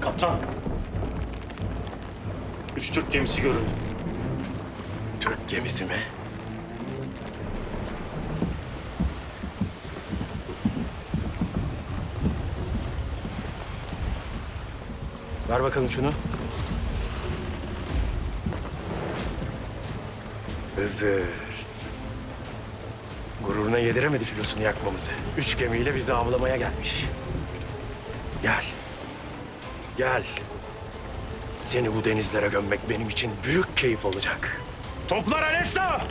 Kaptan. Üç Türk gemisi görüldü. Türk gemisi mi? Ver bakalım şunu. Hızır. Gururuna yediremedi filosunu yakmamızı. Üç gemiyle bizi avlamaya gelmiş. Gel. Gel. Seni bu denizlere gömmek benim için büyük keyif olacak. Toplar Alesta!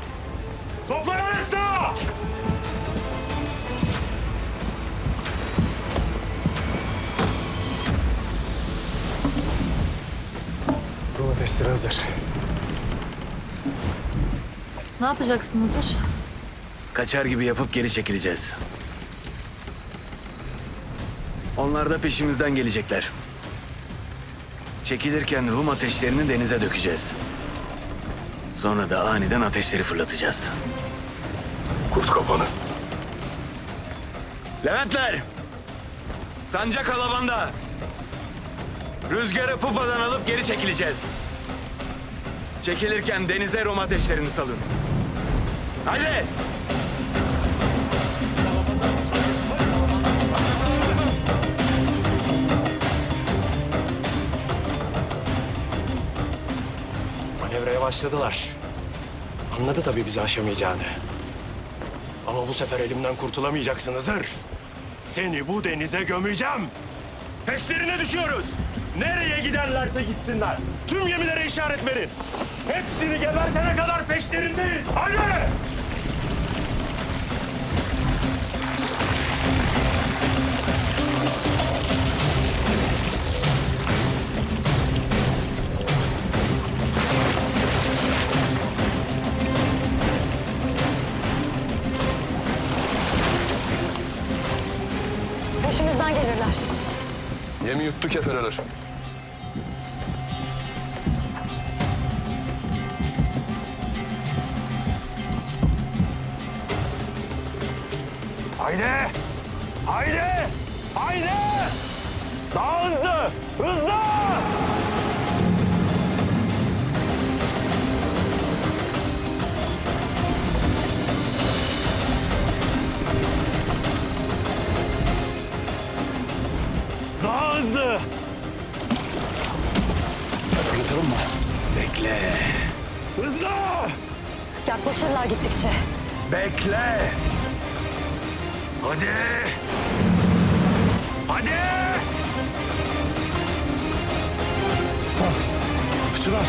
Toplar Alesta! Rum ateşleri hazır. Ne yapacaksın Hızır? Kaçar gibi yapıp geri çekileceğiz. Onlar da peşimizden gelecekler. Çekilirken Rum ateşlerini denize dökeceğiz. Sonra da aniden ateşleri fırlatacağız. Kurt kapanı. Leventler! Sancak alabanda! Rüzgarı pupadan alıp geri çekileceğiz. Çekilirken denize Rum ateşlerini salın. Haydi! Başladılar. Anladı tabii bizi aşamayacağını. Ama bu sefer elimden kurtulamayacaksın Hızır. Seni bu denize gömeceğim. Peşlerine düşüyoruz. Nereye giderlerse gitsinler. Tüm gemilere işaret verin. Hepsini gebertene kadar peşlerindeyiz. Hadi! Peşimizden gelirler. Yemi yuttu kefereler. Haydi! Haydi! Haydi! Daha hızlı! Hızlı! Fırlatalım mı? Bekle. Hızlı! Yaklaşırlar gittikçe. Bekle. Hadi! Hadi! Fıçılar.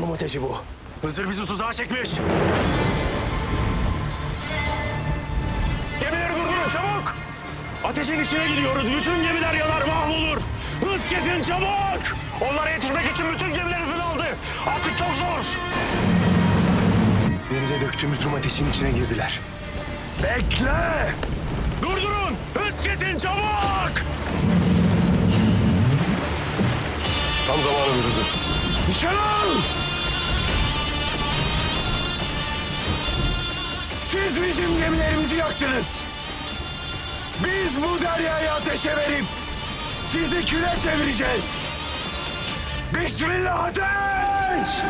Rum ateşi bu. Hızır bizi tuzağa çekmiş. Çabuk! Ateşin içine gidiyoruz. Bütün gemiler yanar mahvolur. Hız kesin çabuk! Onlara yetişmek için bütün gemiler hızını aldı. Artık çok zor. Denize döktüğümüz Rum ateşinin içine girdiler. Bekle! Durdurun! Hız kesin çabuk! Tam zamanıdır Hızır. Nişan al! Siz bizim gemilerimizi yaktınız. Biz bu deryayı ateşe verip sizi küle çevireceğiz. Bismillah ateş!